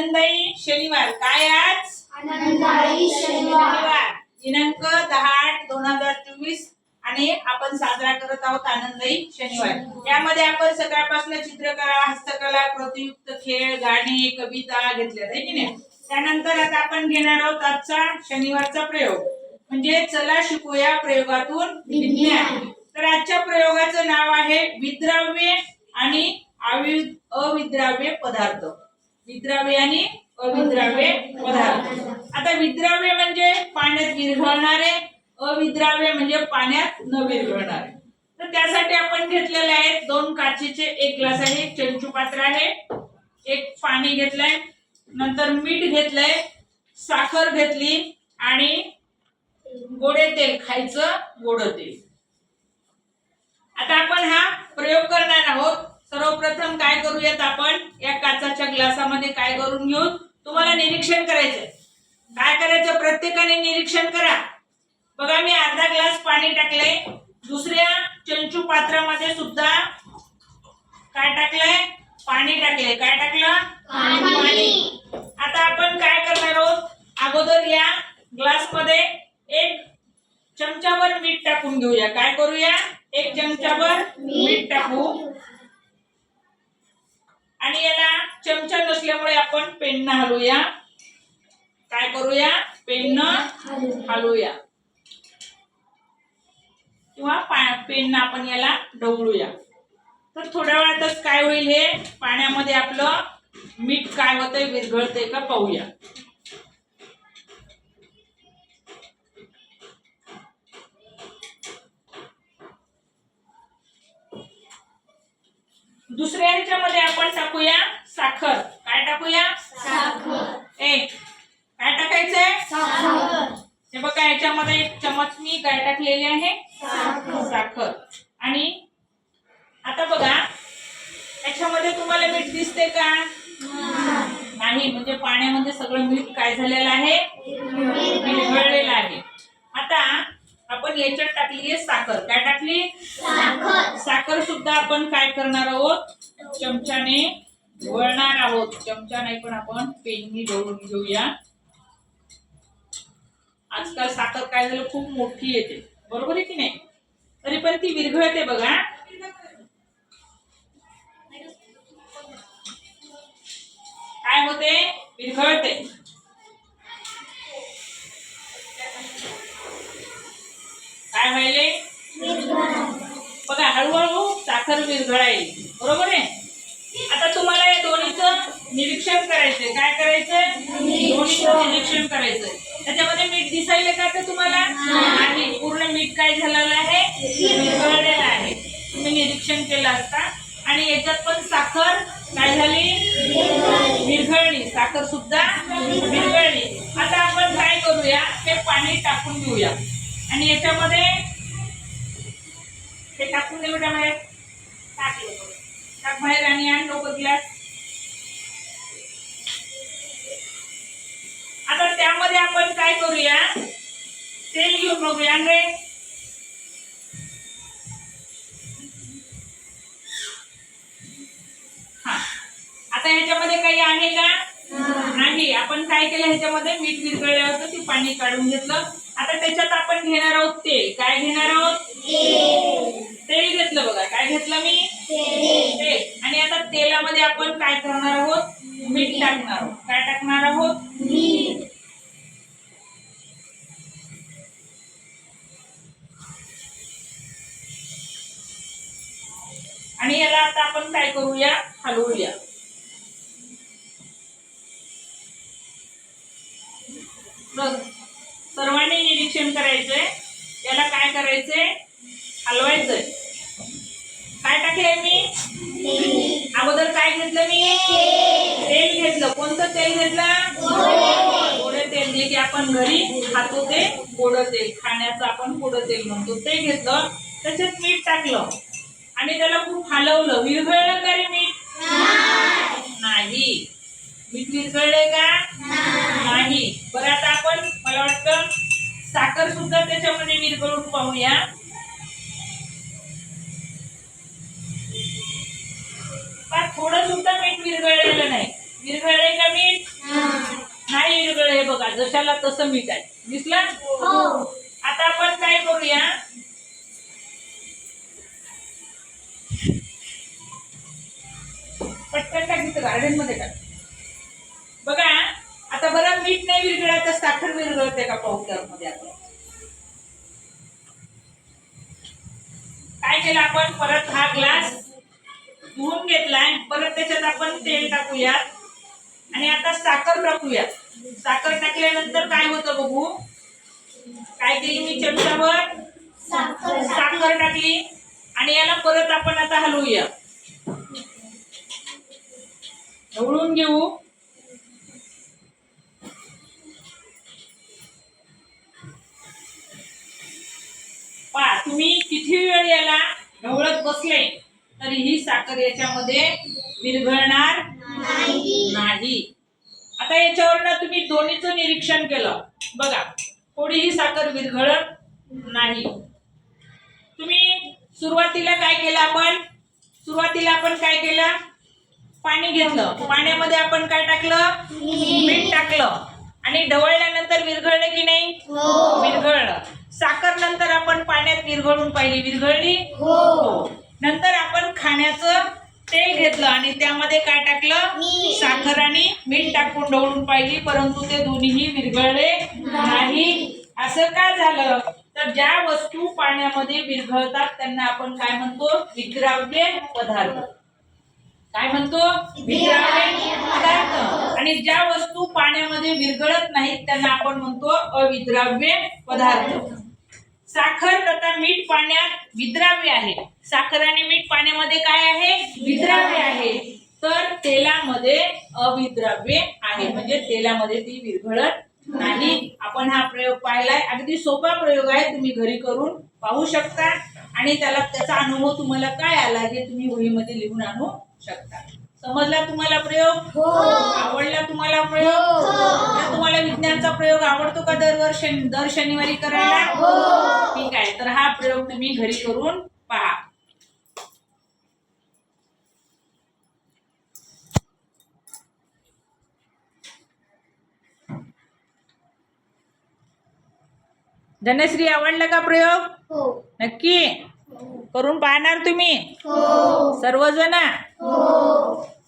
आनंदाई शनिवार. काय आज? आनंदाई शनिवार. दिनांक दहा आठ दोन हजार चोवीस. आणि आपण साजरा करत आहोत आनंदाई शनिवार. यामध्ये आपण सकाळपासून चित्रकला हस्तकला कृतीयुक्त खेळ गाणे कविता घेतल्या आहे की नाही? त्यानंतर आता आपण घेणार आहोत आजचा शनिवारचा प्रयोग. म्हणजे चला शिकूया प्रयोगातून विज्ञान. तर आजच्या प्रयोगाचं नाव आहे विद्राव्य आणि अविद्राव्य पदार्थ. विद्राव्य आणि अविद्राव्य पदार्थ. आता विद्राव्य म्हणजे पाण्यात विरघळणारे अविद्राव्य म्हणजे पाण्यात न विरघळणारे. तर त्यासाठी आपण घेतलेले आहेत दोन काचेचे एक ग्लास आहे एक चंचू पात्र आहे एक पाणी घेतलंय नंतर मीठ घेतलंय साखर घेतली आणि गोडे तेल खायचं गोड तेल. आता आपण हा प्रयोग करणार आहोत. सर्वप्रथम काय करूयात आपण? या काचाच्या ग्लासामध्ये काय करून घेऊ तुम्हाला निरीक्षण करायचंय. काय करायचं? प्रत्येकाने निरीक्षण करा. बघा मी अर्धा ग्लास पाणी टाकलंय. दुसऱ्या चंचू पात्रामध्ये सुद्धा काय टाकलंय? पाणी टाकलंय. काय टाकलं? पाणी. आता आपण काय करणार आहोत? अगोदर या ग्लासमध्ये एक चमचाभर मीठ टाकून घेऊया. चमचा नसल्यामुळे आपण पेननं हलवूया. काय करूया? पेननं हलवूया. किंवा पा- पेननं आपण याला ढवळूया. तर थोड्या वेळातच काय होईल हे? पाण्यामध्ये आपलं मीठ काय होतंय विरघळतंय का पाहूया. दुसऱ्या ह्याच्यामध्ये आपण टाकूया साखर. काय टाकूया? साखर. एक. काय टाकायचंय? साखर. हे बघा याच्यामध्ये एक चमच मी काय टाकलेली आहे? साखर. साखर. आणि आता बघा याच्यामध्ये तुम्हाला मीठ दिसते का? नाही. म्हणजे पाण्यामध्ये सगळं मीठ काय झालेलं आहे? विरघळलेलं आहे. आता आपण याच्यात टाकली आहे साखर. काय टाकली? साखर. साखर सुद्धा आपण काय करणार आहोत? चमच्याने वळणार आहोत. चमचा नाही पण आपण पेननी ढवळून घेऊया. आजकाल साखर काय झालं खूप मोठी येते. बरोबर आहे की नाही? तरी पण ती विरघळते बघा काय होते? विरघळते. काय व्हायले? बघा हळूहळू साखर विरघळायली. बरोबर आहे? आता तुम्हाला या दोन्हीचं निरीक्षण करायचंय. काय करायचंय? दोन्हीचं निरीक्षण करायचंय. त्याच्यामध्ये मीठ दिसायला का तर तुम्हाला? नाही. पूर्ण मीठ काय झालेलं आहे? विरघळलेलं आहे. तुम्ही निरीक्षण केलं असता. आणि याच्यात पण साखर काय झाली? विरघळली. साखर सुद्धा विरघळली. आता आपण काय करूया? ते पाणी टाकून घेऊया. आणि याच्यामध्ये ते टाकून देऊ द्या टाक बाहेर आणि आण लवकर ग्लास. आता त्यामध्ये आपण काय करूया? तेल घेऊन बघूया रे आता ह्याच्यामध्ये काही आहे का? नाही. आपण काय केलं? ह्याच्यामध्ये मीठ विरगळलं होतं ते पाणी काढून घेतलं. आता त्याच्यात आपण घेणार आहोत तेल. काय घेणार आहोत? आणि याला आता आपण काय करूया? हलवूया. सर्वांनी निरीक्षण करायचंय. याला काय करायचंय? हलवायचंय. काय टाकलंय मी? अगोदर काय घेतलं मी? तेल घेतलं. कोणतं तेल घेतलं? गोड तेल. जे की आपण घरी खातो ते गोड तेल. खाण्याचं आपण गोड तेल म्हणतो. ते घेतलं. त्याच्यात मीठ टाकलं. आणि त्याला खूप हलवलं. विरघळलं का रे मीठ नाही. मीठ विरघळले का? नाही. बरं आता आपण मला वाटतं साखर सुद्धा त्याच्यामध्ये विरघळून पाहूया. थोडं सुद्धा मीठ विरघळलेलं नाही. विरघळले का मीठ? बघा. जशाला तसं मीठ आहे. दिसलं? मध्ये आपण काय केलं आपण? परत हा ग्लास धुवून घेतलाय. परत त्याच्यात आपण तेल टाकूयात. आणि आता साखर टाकूयात. साखर टाकल्यानंतर काय होतं बघू? काय केली मी चमचावर साखर साखर टाकली. आणि याला परत आपण आता हलवूया. ढवळून घेऊ. किती वेळ याला? ढवळत बसले तरी ही साखर याच्यामध्ये विरघळणार नाही. आता याच्यावरनं तुम्ही दोन्हीचं निरीक्षण केलं. बघा थोडीही साखर विरघळत नाही. तुम्ही सुरुवातीला काय केलं आपण? सुरुवातीला आपण काय केलं? पाणी घेतलं. पाण्यामध्ये आपण काय टाकलं? मीठ टाकलं. आणि ढवळल्यानंतर विरघळलं की नाही? हो. विरघळलं. साखर नंतर आपण पाण्यात विरघळून पाहिली. विरघळली? हो. नंतर आपण खाण्याचं तेल घेतलं आणि त्यामध्ये काय टाकलं. साखर आणि मीठ टाकून ढवळून पाहिली. परंतु ते दोन्हीही विरघळले नाही. असं का झालं? तर ज्या वस्तू पाण्यामध्ये विरघळतात त्यांना आपण काय म्हणतो? विद्राव्य पदार्थ. काय म्हणतो? पदार्थ. आणि ज्या वस्तू पाण्यामध्ये विरघळत नाहीत त्यांना आपण म्हणतो अविद्राव्य पदार्थ. साखर तथा मीठ पाण्यात विद्राव्य आहे. साखर आणि मीठ पाण्यामध्ये काय आहे? विद्राव्य आहे. तर तेलामध्ये अविद्राव्य आहे. म्हणजे तेलामध्ये ती विरघळत नाही. आपण हा प्रयोग पाहिलाय. अगदी सोपा प्रयोग आहे. तुम्ही घरी करून पाहू शकता. आणि त्याला त्याचा अनुभव तुम्हाला काय आला हे तुम्ही होळीमध्ये लिहून आणू शकता समजला तुम्हाला प्रयोग? हो. आवडला तुम्हाला प्रयोग? तर तुम्हाला विज्ञानचा प्रयोग आवडतो का दरवर्षी दर शनिवारी करायला? ठीक आहे. तर हा प्रयोग तुम्ही घरी करून पहा. धनश्री आवडला का प्रयोग? हो. नक्की. करून पाहणार तुम्ही? हो. सर्वजण? हो